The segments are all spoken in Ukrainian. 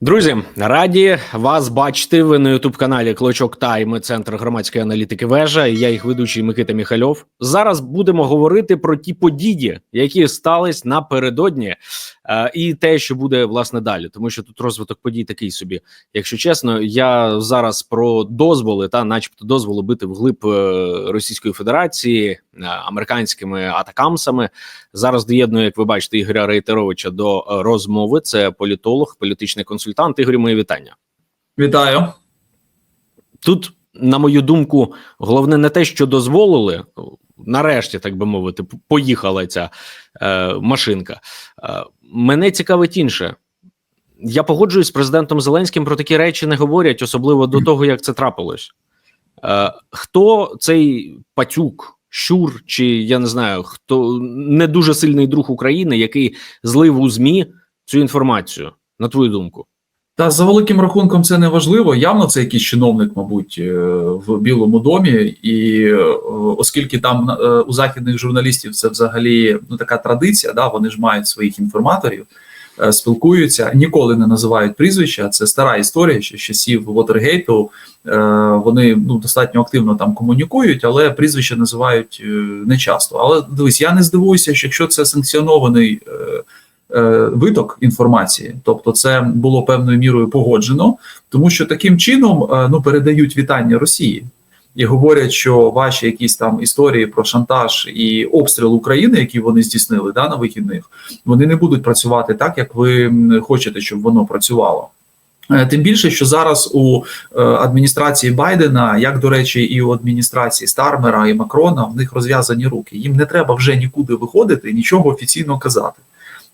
Друзі, раді вас бачити. Ви на ютуб каналі Клочок Тайм, центр громадської аналітики. Вежа. і Я їх ведучий Микита Міхальов. Зараз будемо говорити про ті події, які стались напередодні, і те, що буде власне далі, тому що тут розвиток подій такий собі. Якщо чесно, я зараз про дозволи та, начебто, дозволи бити вглиб е, Російської Федерації е, американськими атакамсами. Зараз доєдную, як ви бачите, Ігоря Рейтеровича до е, розмови. Це політолог, політичний консультант. Ігорю, мої вітання. Вітаю. Тут, на мою думку, головне не те, що дозволили. Нарешті, так би мовити, поїхала ця е, машинка. Е, мене цікавить інше. Я погоджуюсь з президентом Зеленським про такі речі не говорять, особливо до того, як це трапилось. Е, хто цей патюк, щур, чи я не знаю, хто не дуже сильний друг України, який злив у ЗМІ цю інформацію, на твою думку? Та за великим рахунком це не важливо. Явно це якийсь чиновник, мабуть, е, в Білому домі, і е, оскільки там е, у західних журналістів це взагалі ну така традиція, да вони ж мають своїх інформаторів, спілкуються, ніколи не називають прізвища. Це стара історія, ще з часів Вотергейту. Вони ну достатньо активно там комунікують, але прізвища називають не часто. Але дивись, я не здивуюся, що якщо це санкціонований. Е, Виток інформації, тобто це було певною мірою погоджено, тому що таким чином е, ну передають вітання Росії і говорять, що ваші якісь там історії про шантаж і обстріл України, які вони здійснили да, на вихідних, вони не будуть працювати так, як ви хочете, щоб воно працювало. Е, Тим більше, що зараз у адміністрації Байдена, як до речі, і у адміністрації Стармера і Макрона, в них розв'язані руки. Їм не треба вже нікуди виходити, нічого офіційно казати.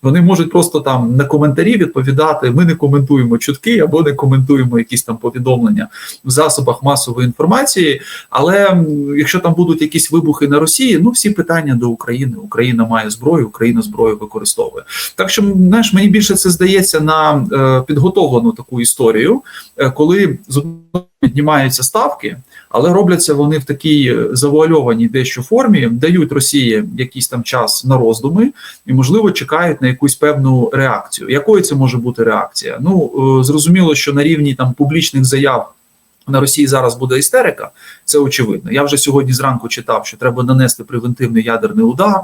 Вони можуть просто там на коментарі відповідати. Ми не коментуємо чутки або не коментуємо якісь там повідомлення в засобах масової інформації. Але якщо там будуть якісь вибухи на Росії, ну всі питання до України. Україна має зброю, Україна зброю використовує. Так що знаєш, мені більше це здається на е, підготовлену таку історію, е, коли з піднімаються ставки. Але робляться вони в такій е, завуальованій дещо формі, дають Росії якийсь там час на роздуми і, можливо, чекають на якусь певну реакцію. Якою це може бути реакція? Ну е, зрозуміло, що на рівні там публічних заяв. На Росії зараз буде істерика, це очевидно. Я вже сьогодні зранку читав, що треба нанести превентивний ядерний удар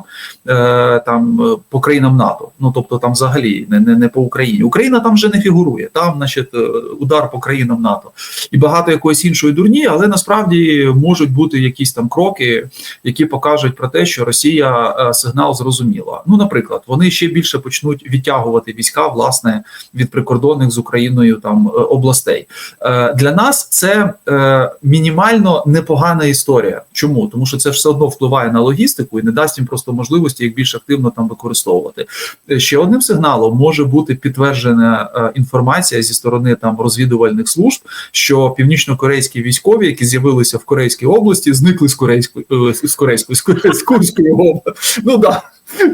е, там е, по країнам НАТО. Ну тобто, там взагалі не, не, не по Україні. Україна там вже не фігурує. Там, значить, е, удар по країнам НАТО і багато якоїсь іншої дурні, але насправді можуть бути якісь там кроки, які покажуть про те, що Росія е, сигнал зрозуміла. Ну, наприклад, вони ще більше почнуть відтягувати війська власне від прикордонних з Україною там областей. Е, Для нас це е, мінімально непогана історія. Чому? Тому що це все одно впливає на логістику і не дасть їм просто можливості їх більш активно там використовувати. Е, Ще одним сигналом може бути підтверджена е, інформація зі сторони там розвідувальних служб, що північно-корейські військові, які з'явилися в Корейській області, зникли з корейської е, з корейської з корейської області. Ну да.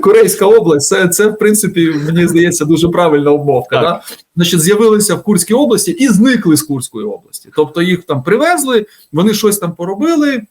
Корейська область, це, це в принципі мені здається дуже правильна обмовка. Так. Да? Значить, з'явилися в Курській області і зникли з Курської області. Тобто їх там привезли, вони щось там поробили.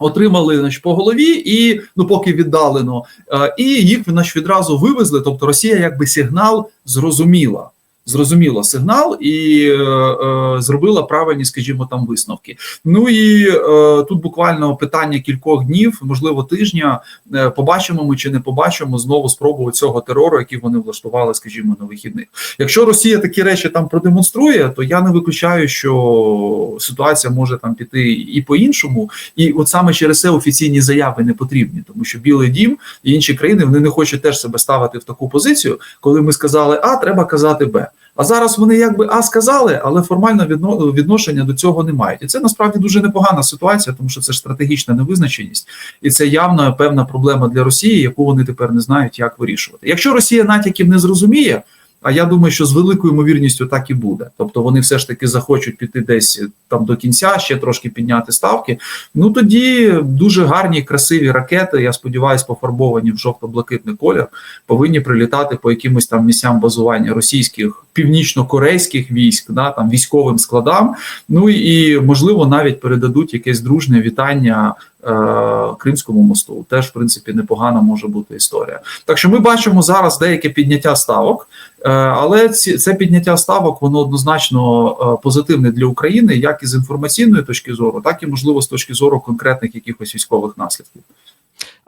Отримали значить, по голові, і ну поки віддалено, е, і їх значить, відразу вивезли. Тобто Росія, якби сигнал зрозуміла. Зрозуміла сигнал і е, е, зробила правильні, скажімо, там висновки. Ну і е, тут буквально питання кількох днів, можливо, тижня. Е, побачимо ми чи не побачимо знову спробу цього терору, який вони влаштували, скажімо, на вихідних. Якщо Росія такі речі там продемонструє, то я не виключаю, що ситуація може там піти і по-іншому. І от саме через це офіційні заяви не потрібні, тому що Білий Дім і інші країни вони не хочуть теж себе ставити в таку позицію, коли ми сказали А, треба казати Б. А зараз вони якби А сказали, але формально відно- відношення до цього не мають. І це насправді дуже непогана ситуація, тому що це ж стратегічна невизначеність, і це явно певна проблема для Росії, яку вони тепер не знають, як вирішувати. Якщо Росія натяків не зрозуміє. А я думаю, що з великою ймовірністю так і буде. Тобто вони все ж таки захочуть піти десь там до кінця, ще трошки підняти ставки. Ну тоді дуже гарні, красиві ракети. Я сподіваюся, пофарбовані в жовто-блакитний колір, повинні прилітати по якимось там місцям базування російських північно-корейських військ, да там військовим складам. Ну і можливо навіть передадуть якесь дружне вітання. Е, Кримському мосту. Теж, в принципі, непогана може бути історія. Так що ми бачимо зараз деяке підняття ставок, е, але ці, це підняття ставок воно однозначно е, позитивне для України, як і з інформаційної точки зору, так і можливо з точки зору конкретних якихось військових наслідків.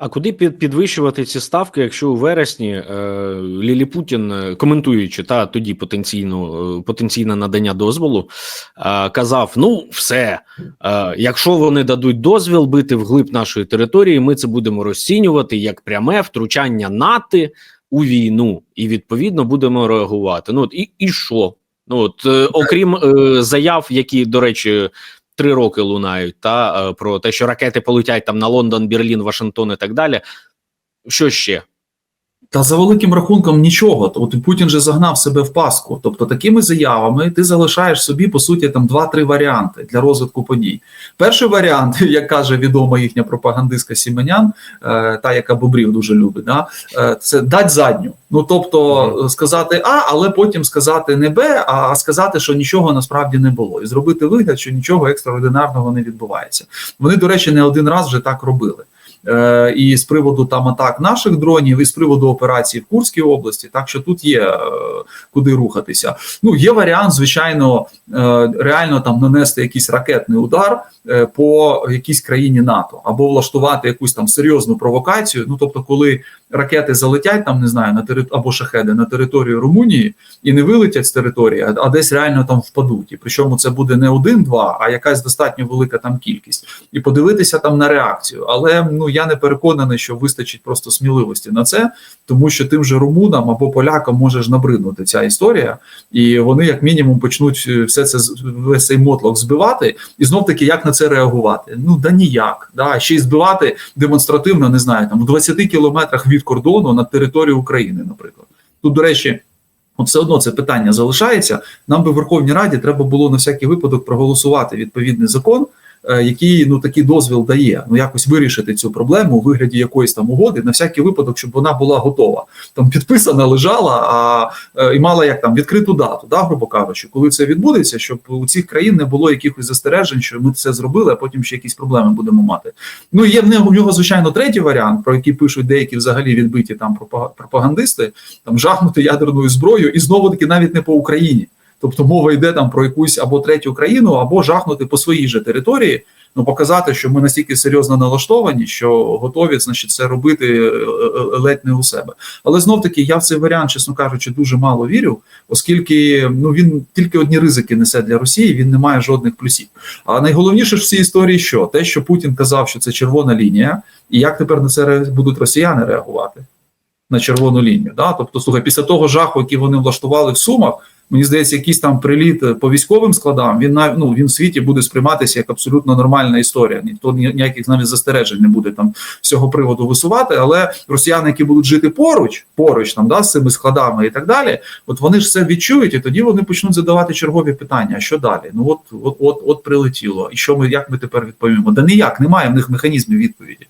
А куди під, підвищувати ці ставки, якщо у вересні е, Лілі Путін, е, коментуючи та тоді потенційно е, потенційне надання дозволу, казав: ну, все, якщо вони дадуть дозвіл бити вглиб нашої території, ми це будемо розцінювати як пряме втручання НАТО у війну, і відповідно будемо реагувати. Ну от і, і що? Ну от окрім заяв, які, до речі, три роки лунають, та е, про те, що ракети полетять там на Лондон, Берлін, Вашингтон і так далі. Що ще? Та за великим рахунком нічого. От Путін же загнав себе в паску. Тобто, такими заявами ти залишаєш собі по суті там два-три варіанти для розвитку подій. Перший варіант, як каже відома їхня пропагандистка Сіменян, е, та яка бобрів дуже любить, да, е, це дать задню. Ну тобто сказати А, але потім сказати не Б, а сказати, що нічого насправді не було, і зробити вигляд, що нічого екстраординарного не відбувається. Вони, до речі, не один раз вже так робили. Е, і з приводу там атак наших дронів, і з приводу операції в Курській області, так що тут є е, куди рухатися. Ну є варіант, звичайно, е, реально там нанести якийсь ракетний удар по якійсь країні НАТО або влаштувати якусь там серйозну провокацію. Ну тобто, коли ракети залетять там, не знаю, на тери... або шахеди на територію Румунії і не вилетять з території, а- десь реально там впадуть. І причому це буде не один-два, а якась достатньо велика там кількість, і подивитися там на реакцію. Але ну я не переконаний, що вистачить просто сміливості на це, тому що тим же румунам або полякам може ж набриднути ця історія, і вони як мінімум почнуть е, все це весь цей мотлох збивати, і знов таки як на це реагувати? Ну да ніяк. Да ще й збивати демонстративно, не знаю, там в 20 кілометрах від кордону на територію України, наприклад. Тут, до речі. От все одно це питання залишається. Нам би в Верховній Раді треба було на всякий випадок проголосувати відповідний закон, який ну такий дозвіл дає. Ну якось вирішити цю проблему у вигляді якоїсь там угоди на всякий випадок, щоб вона була готова. Там підписана, лежала, а е, і мала як там відкриту дату, да, грубо кажучи, коли це відбудеться, щоб у цих країн не було якихось застережень, що ми це зробили, а потім ще якісь проблеми будемо мати. Ну є в нього в нього, звичайно, третій варіант, про який пишуть деякі взагалі відбиті там пропагандисти, там жахнути ядерною зброєю, і знову таки навіть не по Україні. Тобто мова йде там про якусь або третю країну, або жахнути по своїй же території. Ну, показати, що ми настільки серйозно налаштовані, що готові, значить, це робити е, е, ледь не у себе. Але знов таки я в цей варіант, чесно кажучи, дуже мало вірю, оскільки ну він тільки одні ризики несе для Росії, він не має жодних плюсів. А найголовніше ж в цій історії, що те, що Путін казав, що це червона лінія, і як тепер на це будуть росіяни реагувати на червону лінію. Да? Тобто, слухай, після того жаху, який вони влаштували в Сумах, мені здається, якийсь там приліт е, по військовим складам, він нав- ну, він в світі буде сприйматися як абсолютно нормальна історія. Ніхто ні- ніяких навіть застережень не буде там з цього приводу висувати. Але росіяни, які будуть жити поруч, поруч там да, з цими складами і так далі, от вони ж це відчують, і тоді вони почнуть задавати чергові питання. А що далі? Ну от, от, от, от прилетіло. І що ми як ми тепер відповімо? Да ніяк немає в них механізмів відповіді.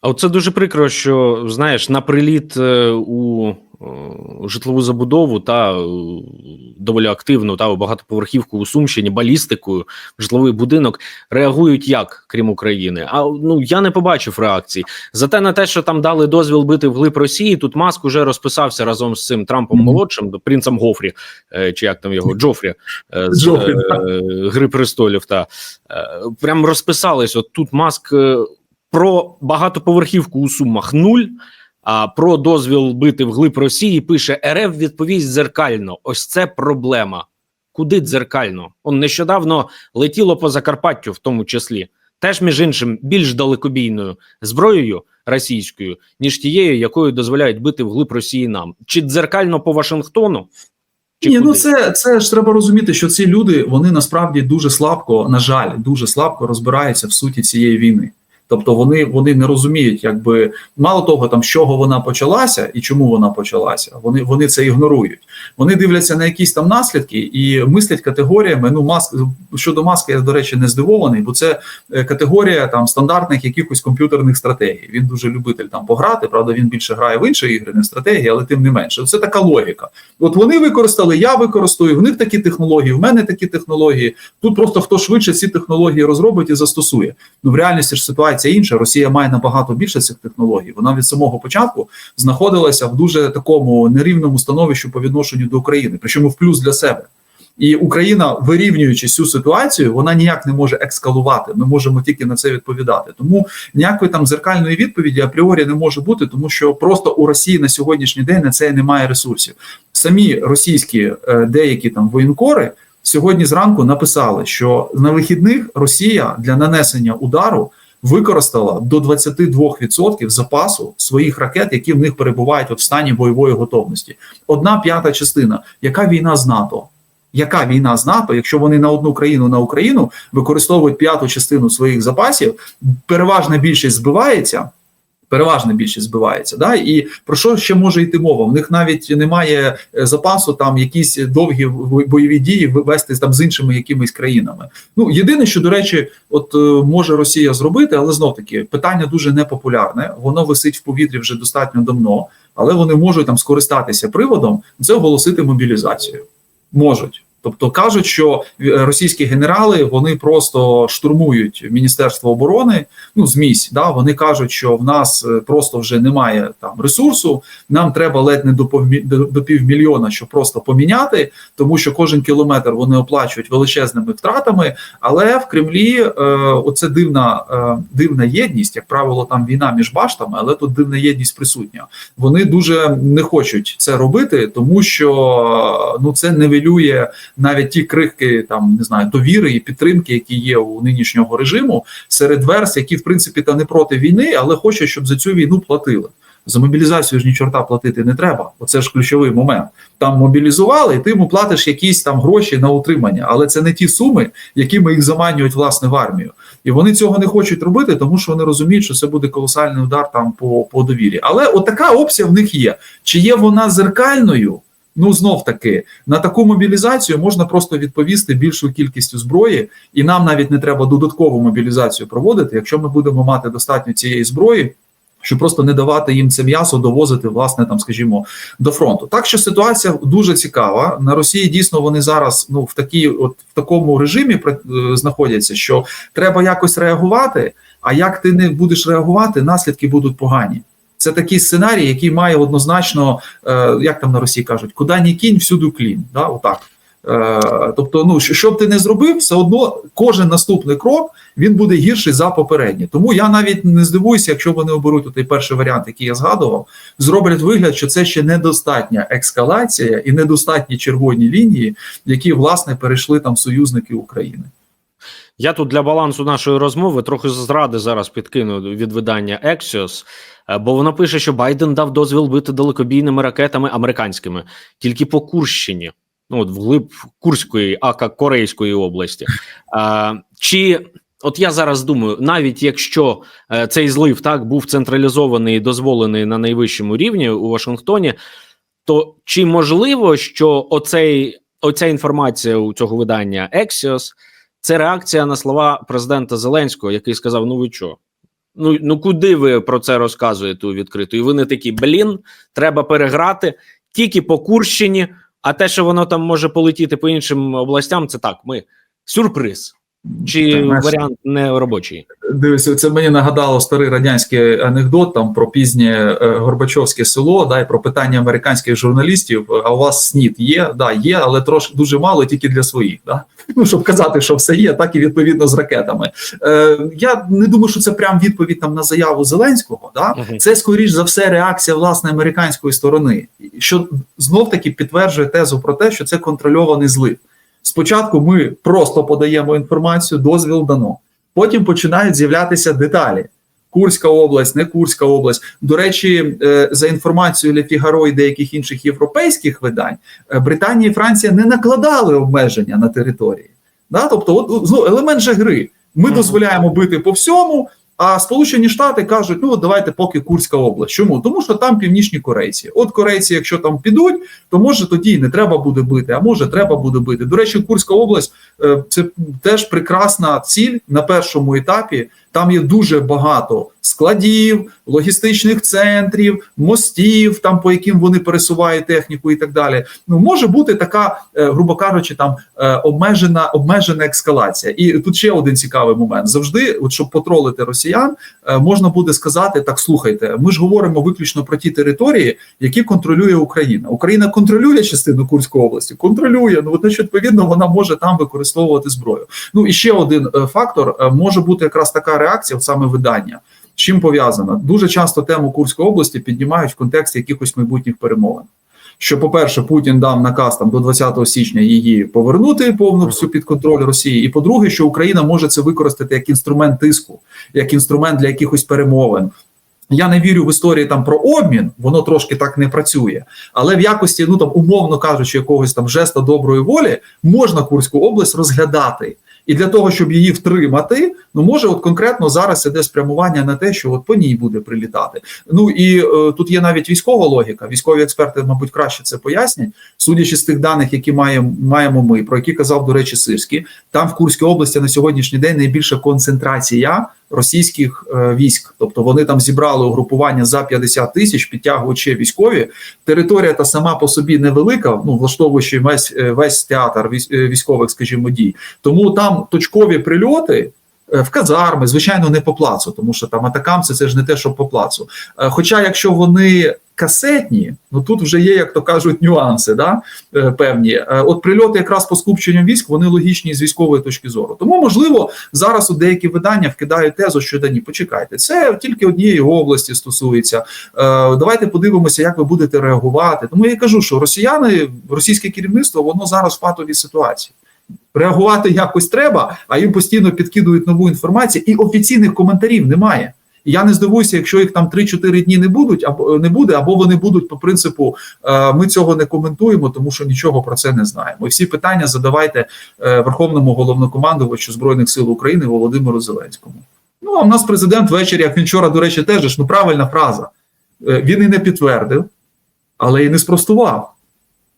А це дуже прикро, що знаєш, на приліт е, у житлову забудову та е, доволі активну та багатоповерхівку у Сумщині, балістикою, житловий будинок реагують як, крім України. А ну я не побачив реакції. Зате на те, що там дали дозвіл бити вглиб Росії, тут Маск уже розписався разом з цим Трампом молодшим, принцем Гофрі, е, чи як там його Джофрі е, з Джофрі, е, Гри престолів. Та е, прям розписались. От тут Маск. е, про багатоповерхівку у Сумах нуль. А про дозвіл бити вглиб Росії пише РФ відповість дзеркально. Ось це проблема. Куди дзеркально? Он нещодавно летіло по Закарпаттю, в тому числі, теж між іншим більш далекобійною зброєю російською, ніж тією, якою дозволяють бити вглиб Росії нам. Чи дзеркально по Вашингтону? Чи Ні, ну це, це ж треба розуміти, що ці люди вони насправді дуже слабко, на жаль, дуже слабко розбираються в суті цієї війни. Тобто вони, вони не розуміють, якби мало того, там з чого вона почалася і чому вона почалася. Вони, вони це ігнорують. Вони дивляться на якісь там наслідки і мислять категоріями. Ну, маск щодо маски, я до речі, не здивований, бо це е, категорія там стандартних якихось комп'ютерних стратегій. Він дуже любитель там пограти. Правда, він більше грає в інші ігри, не стратегії, але тим не менше. Це така логіка. От вони використали, я використовую, в них такі технології, в мене такі технології. Тут просто хто швидше ці технології розробить і застосує. Ну в реальності ж ситуація інша. Росія має набагато більше цих технологій. Вона від самого початку знаходилася в дуже такому нерівному становищі по відношенню до України, причому в плюс для себе. І Україна, вирівнюючи цю ситуацію, вона ніяк не може екскалувати. Ми можемо тільки на це відповідати. Тому ніякої там зеркальної відповіді апріорі не може бути, тому що просто у Росії на сьогоднішній день на це немає ресурсів. Самі російські е, деякі там воєнкори сьогодні зранку написали, що на вихідних Росія для нанесення удару використала до 22% запасу своїх ракет, які в них перебувають в стані бойової готовності. Одна п'ята частина. Яка війна з НАТО? Яка війна з НАТО, якщо вони на одну країну на Україну використовують п'яту частину своїх запасів, переважна більшість збивається. Переважна більшість збивається, да і про що ще може йти мова? В них навіть немає е, запасу там якісь довгі бойові дії вести там з іншими якимись країнами. Ну єдине, що до речі, от е, може Росія зробити, але знов таки питання дуже непопулярне. Воно висить в повітрі вже достатньо давно, але вони можуть там скористатися приводом це оголосити мобілізацію. Можуть. Тобто кажуть, що е, російські генерали вони просто штурмують Міністерство оборони. Ну змісь, да вони кажуть, що в нас е, просто вже немає там ресурсу. Нам треба ледь не до до, півмільйона, щоб просто поміняти, тому що кожен кілометр вони оплачують величезними втратами. Але в Кремлі е, оце дивна е, дивна єдність, як правило, там війна між баштами, але тут дивна єдність присутня. Вони дуже не хочуть це робити, тому що ну це нивелює навіть ті крихки там не знаю довіри і підтримки, які є у нинішнього режиму серед верс, які в принципі та не проти війни, але хочуть, щоб за цю війну платили. За мобілізацію ж ні чорта платити не треба. Оце ж ключовий момент. Там мобілізували, і ти йому платиш якісь там гроші на утримання, але це не ті суми, якими їх заманюють власне в армію. І вони цього не хочуть робити, тому що вони розуміють, що це буде колосальний удар там по, по довірі. Але от така опція в них є. Чи є вона зеркальною? Ну знов таки на таку мобілізацію можна просто відповісти більшою кількістю зброї, і нам навіть не треба додаткову мобілізацію проводити, якщо ми будемо мати достатньо цієї зброї. Щоб просто не давати їм це м'ясо довозити, власне, там, скажімо, до фронту. Так що ситуація дуже цікава. На Росії дійсно вони зараз ну в такій, от в такому режимі е, знаходяться, що треба якось реагувати. А як ти не будеш реагувати, наслідки будуть погані. Це такий сценарій, який має однозначно, е, як там на Росії кажуть, куди ні кінь, всюди клін. Да? Отак. Е, тобто, ну що б ти не зробив, все одно кожен наступний крок він буде гірший за попередній. Тому я навіть не здивуюся, якщо вони оберуть той перший варіант, який я згадував, зроблять вигляд, що це ще недостатня ескалація і недостатні червоні лінії, які власне перейшли там союзники України. Я тут для балансу нашої розмови трохи зради зараз підкину від видання Axios, е, бо воно пише, що Байден дав дозвіл бити далекобійними ракетами американськими тільки по Курщині, ну от вглиб Курської, ака Корейської області. А, чи от я зараз думаю, навіть якщо е, цей злив так був централізований і дозволений на найвищому рівні у Вашингтоні, то чи можливо, що оцей, оця інформація у цього видання Axios це реакція на слова президента Зеленського, який сказав: Ну ви що? Ну ну куди ви про це розказуєте у відкриту? І ви не такі блін, треба переграти тільки по Курщині, а те, що воно там може полетіти по іншим областям, це так. Ми сюрприз. Чи Так, варіант не робочий? Дивись, це мені нагадало старий радянський анекдот там про пізнє е, Горбачовське село, да, і про питання американських журналістів. А у вас снід є? Да, є, але трошки дуже мало тільки для своїх. Да? Ну щоб казати, що все є, так і відповідно з ракетами. Е, я не думаю, що це прям відповідь там на заяву Зеленського. Да? Мгм. Це скоріш за все реакція власне американської сторони, що знов таки підтверджує тезу про те, що це контрольований злив. Спочатку ми просто подаємо інформацію, дозвіл дано. Потім починають з'являтися деталі. Курська область, не Курська область. До речі, е, за інформацією Ле Фігаро і деяких інших європейських видань, е, Британія і Франція не накладали обмеження на території. Да? Тобто, от, ну, елемент же гри. Ми дозволяємо бити по всьому, А Сполучені Штати кажуть, ну давайте поки Курська область. Чому? Тому що там північні корейці. От корейці, якщо там підуть, то може тоді і не треба буде бити, а може треба буде бити. До речі, Курська область е, це теж прекрасна ціль на першому етапі. Там є дуже багато складів, логістичних центрів, мостів, там по яким вони пересувають техніку і так далі. Ну може бути така, е, грубо кажучи, там е, обмежена обмежена ескалація. І тут ще один цікавий момент. Завжди, от щоб потролити росіян, е, можна буде сказати: так, слухайте, ми ж говоримо виключно про ті території, які контролює Україна. Україна контролює частину Курської області, контролює. Ну от, відповідно, вона може там використовувати зброю. Ну і ще один фактор може бути якраз така реакція, от саме видання. З чим пов'язана? Дуже часто тему Курської області піднімають в контексті якихось майбутніх перемовин. Що, по-перше, Путін дав наказ там до 20 січня її повернути повністю під контроль Росії. І по-друге, що Україна може це використати як інструмент тиску, як інструмент для якихось перемовин. Я не вірю в історії там про обмін, воно трошки так не працює. Але в якості, ну там умовно кажучи, якогось там жеста доброї волі можна Курську область розглядати. І для того, щоб її втримати, ну може, от конкретно зараз іде спрямування на те, що от по ній буде прилітати. Ну і е, тут є навіть військова логіка. Військові експерти, мабуть, краще це пояснять. Судячи з тих даних, які маємо, маємо ми, про які казав, до речі, Сирський, там в Курській області на сьогоднішній день найбільша концентрація російських е, військ. Тобто вони там зібрали угрупування за 50 тисяч, підтягують ще військові. Територія та сама по собі невелика, ну влаштовуючи весь, е, весь театр е, військових, скажімо, дій. Тому там точкові прильоти. е, В казарми, звичайно, не по плацу, тому що там атакамси це ж не те, що по плацу. Е, Хоча, якщо вони касетні, ну тут вже є, як то кажуть, нюанси, да, е, певні. От прильоти якраз по скупченню військ, вони логічні з військової точки зору. Тому, можливо, зараз у деякі видання вкидають тезу, що да ні, почекайте, це тільки однієї області стосується. Давайте подивимося, як ви будете реагувати. Тому я кажу, що росіяни, російське керівництво, воно зараз в патовій ситуації. Реагувати якось треба, а їм постійно підкидують нову інформацію, і офіційних коментарів немає. І Я не здивуюся, якщо їх там 3-4 дні не будуть, або не буде, або вони будуть по принципу е, ми цього не коментуємо, тому що нічого про це не знаємо. І всі питання задавайте е, Верховному головнокомандувачу Збройних сил України Володимиру Зеленському. Ну а в нас президент ввечері, як він вчора, до речі, теж ну правильна фраза. Е, Він і не підтвердив, але і не спростував.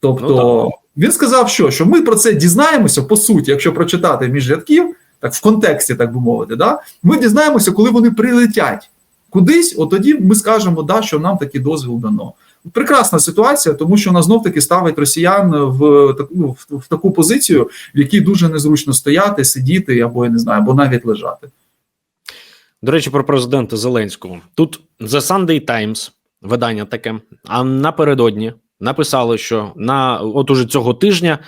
Тобто він сказав, що, що ми про це дізнаємося по суті, якщо прочитати між рядків, так в контексті, так би мовити, да, ми дізнаємося, коли вони прилетять кудись, от тоді ми скажемо, да, що нам такий дозвіл дано. Прекрасна ситуація, тому що вона знов таки ставить росіян в, так- ну, в таку позицію, в якій дуже незручно стояти, сидіти або я не знаю, або навіть лежати. До речі, про президента Зеленського. Тут The Sunday Times, видання таке, а напередодні написали, що на от уже цього тижня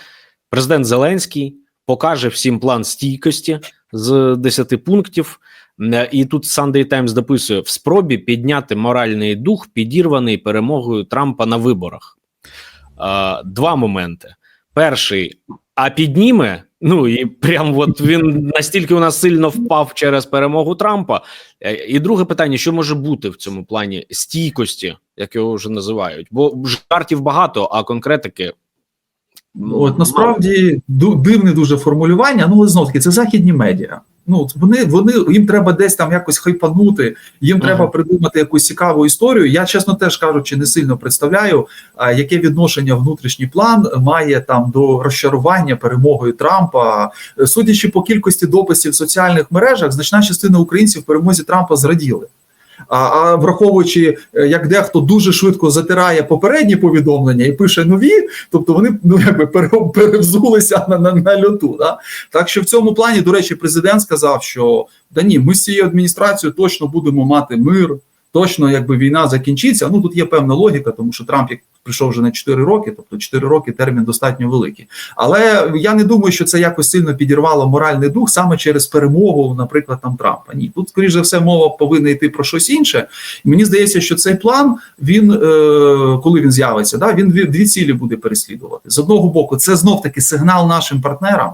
президент Зеленський покаже всім план стійкості з 10 пунктів. І тут Sunday Times дописує: в спробі підняти моральний дух, підірваний перемогою Трампа на виборах. Два моменти. Перший, а підніме. Ну і прям от він настільки у нас сильно впав через перемогу Трампа. Е, І друге питання: що може бути в цьому плані стійкості, як його вже називають? Бо жартів багато, а конкретики ну, От насправді дивне дуже формулювання. Ну, але знов таки, це західні медіа. Ну вони, вони їм треба десь там якось хайпанути, їм Ага. треба придумати якусь цікаву історію. Я чесно теж кажучи, не сильно представляю, а, яке відношення внутрішній план має там до розчарування перемогою Трампа. Судячи по кількості дописів в соціальних мережах, значна частина українців в перемозі Трампа зраділи. А, а враховуючи, е, як дехто дуже швидко затирає попередні повідомлення і пише нові, тобто вони ну якби перевзулися на, на, на льоту. Да? Так що в цьому плані, до речі, президент сказав, що да ні, ми з цією адміністрацією точно будемо мати мир, точно якби війна закінчиться. Ну тут є певна логіка, тому що Трамп як прийшов вже на 4 роки, тобто 4 роки термін достатньо великий. Але я не думаю, що це якось сильно підірвало моральний дух саме через перемогу, наприклад, там Трампа. Ні, тут скоріш за все мова повинна йти про щось інше. І мені здається, що цей план він е, коли він з'явиться, да він дві, цілі буде переслідувати. З одного боку, це знов таки сигнал нашим партнерам.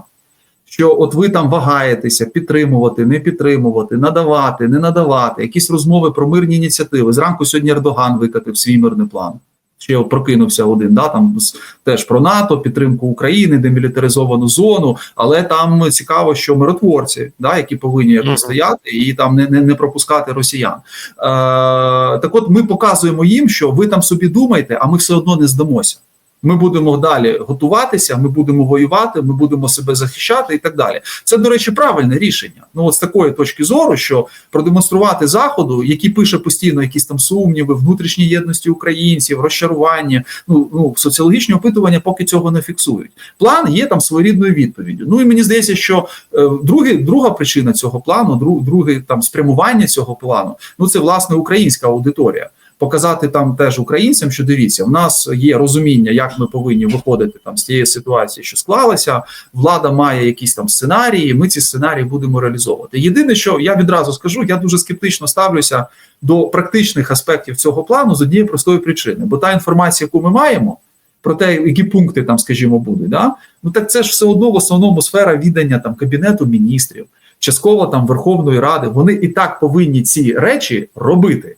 Що от ви там вагаєтеся підтримувати, не підтримувати, надавати, не надавати, якісь розмови про мирні ініціативи. Зранку сьогодні Ердоган викатив свій мирний план. Ще прокинувся один, да, там теж про НАТО, підтримку України, демілітаризовану зону. Але там цікаво, що миротворці, да, які повинні якось стояти і там не, не, не пропускати росіян. Е, так от ми показуємо їм, що ви там собі думаєте, а ми все одно не здамося. Ми будемо далі готуватися, ми будемо воювати, ми будемо себе захищати і так далі. Це, до речі, правильне рішення. Ну, от з такої точки зору, що продемонструвати заходу, який пише постійно якісь там сумніви, внутрішній єдності українців, розчарування. Ну ну соціологічні опитування поки цього не фіксують. План є там своєрідною відповіддю. Ну і мені здається, що е, другий, друга причина цього плану, друг, друге там спрямування цього плану, ну це власне українська аудиторія. Показати там теж українцям, що дивіться, в нас є розуміння, як ми повинні виходити там з тієї ситуації, що склалася. Влада має якісь там сценарії. Ми ці сценарії будемо реалізовувати. Єдине, що я відразу скажу, я дуже скептично ставлюся до практичних аспектів цього плану з однієї простої причини, бо та інформація, яку ми маємо. Про те, які пункти там, скажімо, будуть, да? ну так це ж все одно в основному сфера відання там кабінету міністрів, частково там Верховної Ради. Вони і так повинні ці речі робити.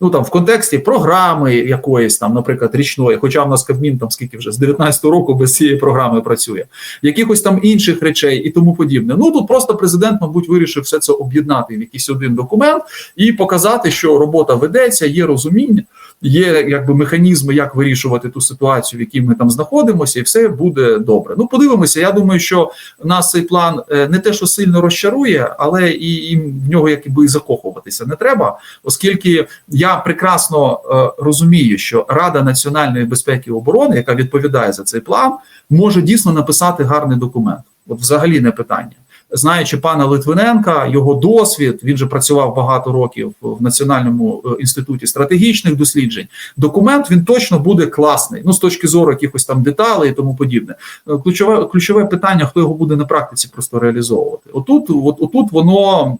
Ну там в контексті програми якоїсь там, наприклад, річної, хоча в нас Кабмін там скільки вже з 19-го року без цієї програми працює, якихось там інших речей і тому подібне. Ну тут просто президент, мабуть, вирішив все це об'єднати в якийсь один документ і показати, що робота ведеться, є розуміння, є якби механізми, як вирішувати ту ситуацію, в якій ми там знаходимося, і все буде добре. Ну, подивимося. Я думаю, що нас цей план е, не те, що сильно розчарує, але і, і в нього якби і закохуватися не треба, оскільки я прекрасно е, розумію, що Рада національної безпеки і оборони, яка відповідає за цей план, може дійсно написати гарний документ. От, взагалі, не питання. Знаючи пана Литвиненка, його досвід, він же працював багато років в Національному е, інституті стратегічних досліджень. Документ він точно буде класний. Ну з точки зору якихось там деталей і тому подібне. Е, Ключове ключове питання, хто його буде на практиці просто реалізовувати. Отут, от, отут воно.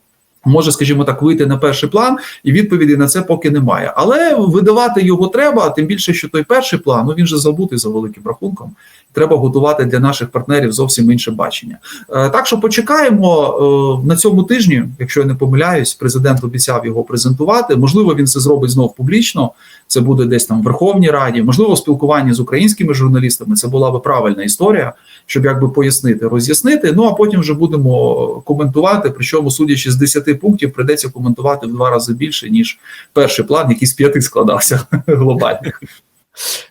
Може, скажімо так, вийти на перший план, і відповіді на це поки немає. Але видавати його треба, тим більше, що той перший план ну він же забутий за великим рахунком. Треба готувати для наших партнерів зовсім інше бачення. Е, Так що почекаємо е, на цьому тижні, якщо я не помиляюсь, президент обіцяв його презентувати. Можливо, він це зробить знов публічно. Це буде десь там в Верховній Раді, можливо, в спілкуванні з українськими журналістами. Це була би правильна історія, щоб якби пояснити, роз'яснити. Ну а потім вже будемо коментувати. Причому, судячи з 10 пунктів, прийдеться коментувати в два рази більше ніж перший план, який з п'яти складався глобальних.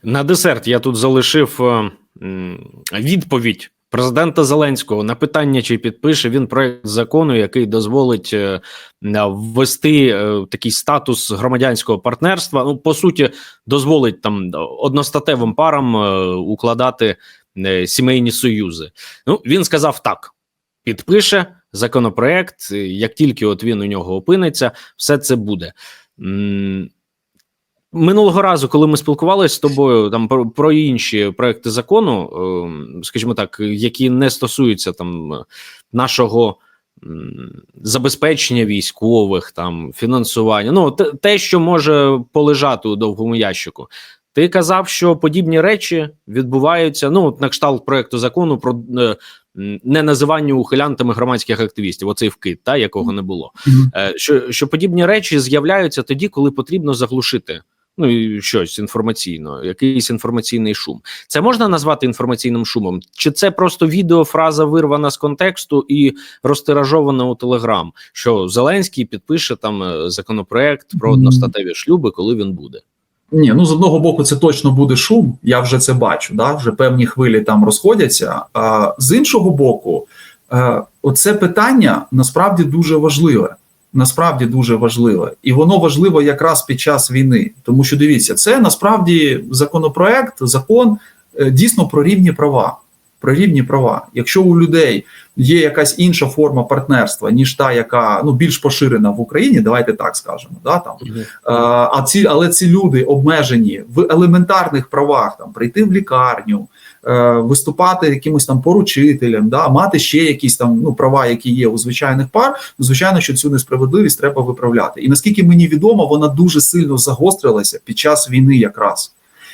На десерт я тут залишив е, відповідь президента Зеленського на питання, чи підпише він проект закону, який дозволить е, ввести е, такий статус громадянського партнерства. Ну, по суті, дозволить там одностатевим парам е, укладати сімейні союзи. Ну, він сказав так: підпише законопроект. Як тільки от він у нього опиниться, все це буде. Минулого разу, коли ми спілкувалися з тобою там про, про інші проекти закону, ем, скажімо так, які не стосуються там нашого забезпечення військових, там фінансування, ну те, те, що може полежати у довгому ящику. Ти казав, що подібні речі відбуваються. Ну, на кшталт проекту закону про е, м, неназивання ухилянтами громадських активістів. Оцей вкид, та якого не було. Е, що, що подібні речі з'являються тоді, коли потрібно заглушити. Ну і щось інформаційно, якийсь інформаційний шум. Це можна назвати інформаційним шумом? Чи це просто відеофраза вирвана з контексту і розтиражована у Телеграм? Що Зеленський підпише там е, законопроект про одностатеві шлюби, коли він буде? Ні, ну з одного боку, це точно буде шум. Я вже це бачу. Да? Вже певні хвилі там розходяться. А з іншого боку, е, оце питання насправді дуже важливе. Насправді дуже важливе, і воно важливо якраз під час війни. Тому що дивіться, це насправді законопроект, закон е, дійсно про рівні права. Про рівні права. Якщо у людей є якась інша форма партнерства, ніж та, яка ну більш поширена в Україні, давайте так скажемо. Да, там Е, А ці, але ці люди обмежені в елементарних правах там прийти в лікарню, виступати якимось там поручителем, да, мати ще якісь там ну права, які є у звичайних пар. ну, Звичайно, що цю несправедливість треба виправляти. І наскільки мені відомо, вона дуже сильно загострилася під час війни, якраз.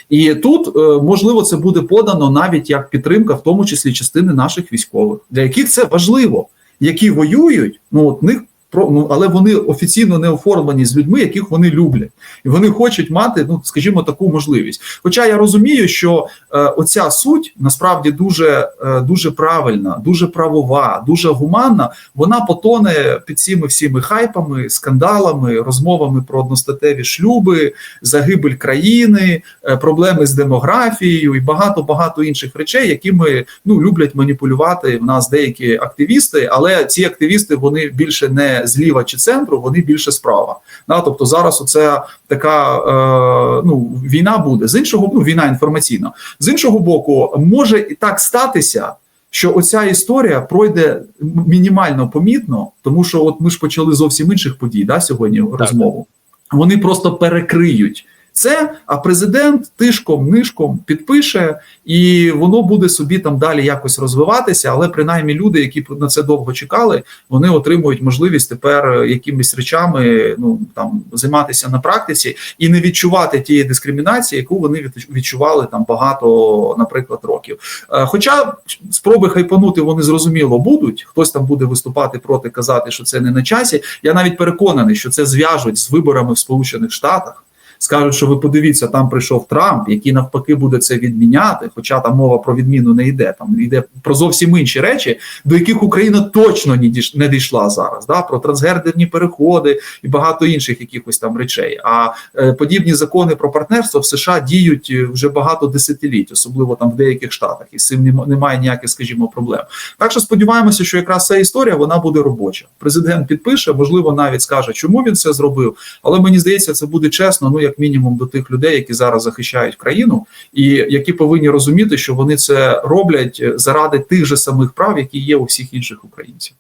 І тут е, можливо це буде подано навіть як підтримка, в тому числі частини наших військових, для яких це важливо, які воюють. Ну от них ну але вони офіційно не оформлені з людьми, яких вони люблять, і вони хочуть мати, ну скажімо, таку можливість. Хоча я розумію, що е, оця суть насправді дуже, е, дуже правильна, дуже правова, дуже гуманна. Вона потоне під цими всіми хайпами, скандалами, розмовами про одностатеві шлюби, загибель країни, е, проблеми з демографією і багато багато інших речей, якими ну люблять маніпулювати в нас деякі активісти, але ці активісти вони більше не зліва чи центру, вони більше справа. Да, тобто зараз оце така е, ну війна буде з іншого, ну війна інформаційна. З іншого боку, може і так статися. Що оця історія пройде мінімально помітно, тому що от ми ж почали зовсім інших подій да, сьогодні розмову. Вони просто перекриють це, а президент тишком нишком підпише, і воно буде собі там далі якось розвиватися. Але принаймні люди, які на це довго чекали, вони отримують можливість тепер якимись речами ну там займатися на практиці і не відчувати тієї дискримінації, яку вони відчували там багато, наприклад, років. Е, Хоча спроби хайпанути вони зрозуміло будуть. Хтось там буде виступати проти, казати, що це не на часі. Я навіть переконаний, що це зв'яжуть з виборами в Сполучених Штатах. Скажуть, що ви подивіться, там прийшов Трамп, який навпаки буде це відміняти. Хоча там мова про відміну не йде. Там йде про зовсім інші речі, до яких Україна точно не дійшла зараз. Да? Про трансгендерні переходи і багато інших якихось там речей. А е, подібні закони про партнерство в США діють вже багато десятиліть, особливо там в деяких штатах, і з цим немає ніяких, скажімо, проблем. Так що сподіваємося, що якраз ця історія вона буде робоча. Президент підпише, можливо, навіть скаже, чому він це зробив. Але мені здається, це буде чесно. Ну як мінімум до тих людей, які зараз захищають країну, і які повинні розуміти, що вони це роблять заради тих же самих прав, які є у всіх інших українців.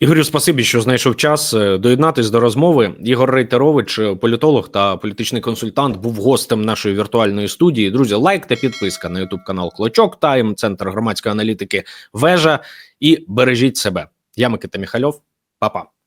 Ігорю, спасибі, що знайшов час е, доєднатись до розмови. Ігор Рейтерович, політолог та політичний консультант, був гостем нашої віртуальної студії. Друзі, лайк та підписка на Ютуб канал Клочок Тайм, центр громадської аналітики Вежа. І бережіть себе. Я Микита Міхальов, Па-па.